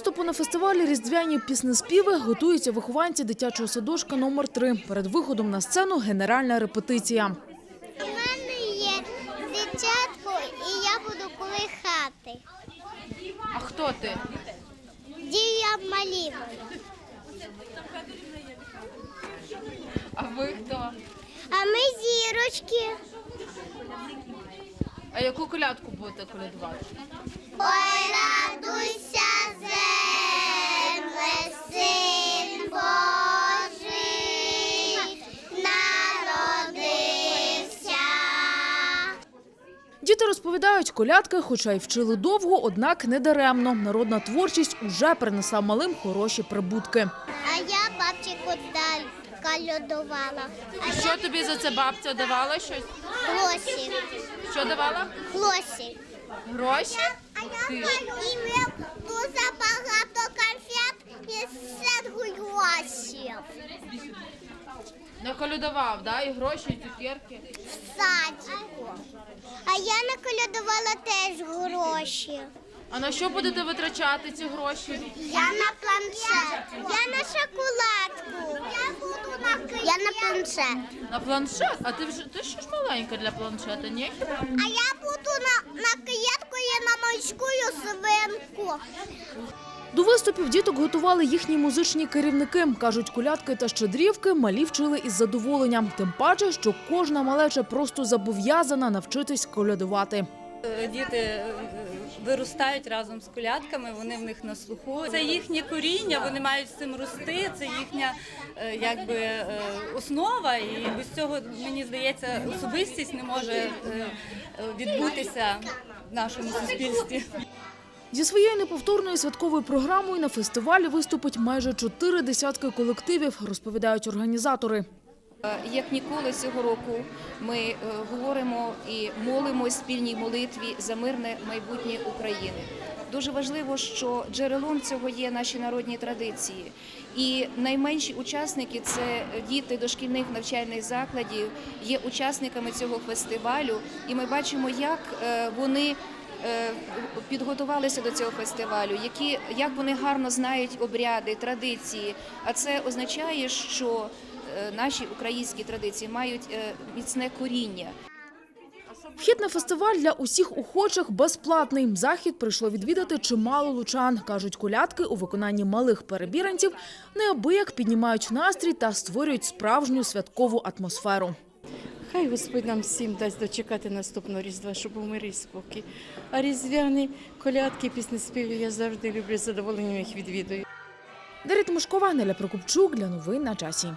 виступу на фестивалі різдвяні піснеспіви готуються вихованці дитячого садочка номер 3 Перед виходом на сцену генеральна репетиція. У мене є дитятко, і я буду колихати. А хто ти? Дія маліва. А ви хто? А ми зірочки. А яку колядку будете колядувати? Ой, Діти розповідають, колядки, хоча й вчили довго, однак не даремно. Народна творчість уже принесла малим хороші прибутки. А я бабці кудаль кальодувала. А Що тобі за це бабця давала щось? Глосі. Що давала? Глосі. Гроші? А я їв дуже багато конфет і сет глосів. Наколядував, да? І гроші, і цукерки. В садіку. А я наколядувала теж гроші. А на що будете витрачати ці гроші? Я на планшет. Я на шоколадку. Я буду на Я на планшет. На планшет? А ти вже ти ще ж маленька для планшета, ні? А я буду на, на киятку і на морську свинку. До виступів діток готували їхні музичні керівники. Кажуть, колядки та щедрівки малі вчили із задоволенням. Тим паче, що кожна малеча просто зобов'язана навчитись колядувати. Е, Діти е, виростають разом з колядками, вони в них на слуху. Це їхнє коріння, вони мають з цим рости. Це їхня е, якби е, основа. І без цього мені здається, особистість не може е, е, відбутися в нашому суспільстві. Зі своєю неповторною святковою програмою на фестивалі виступить майже чотири десятки колективів, розповідають організатори. Е, Як ніколи цього року ми е, говоримо і молимо спільній молитві за мирне майбутнє України. Дуже важливо, що джерелом цього є наші народні традиції. І найменші учасники це діти дошкільних навчальних закладів, є учасниками цього фестивалю. І ми бачимо, як е, вони підготувалися до цього фестивалю, які як вони гарно знають обряди, традиції. А це означає, що е, наші українські традиції мають е, міцне коріння. Вхід на фестиваль для усіх охочих безплатний. Захід прийшло відвідати чимало лучан. Кажуть, колядки у виконанні малих перебіранців неабияк піднімають настрій та створюють справжню святкову атмосферу. Хай Господь нам всім дасть дочекати наступного Різдва, щоб у мирі спокій. А різдвяні колядки, пісні співів я завжди люблю задоволенням їх відвідую. Дарит Мушкова, Неля Прокупчук для новин на часі.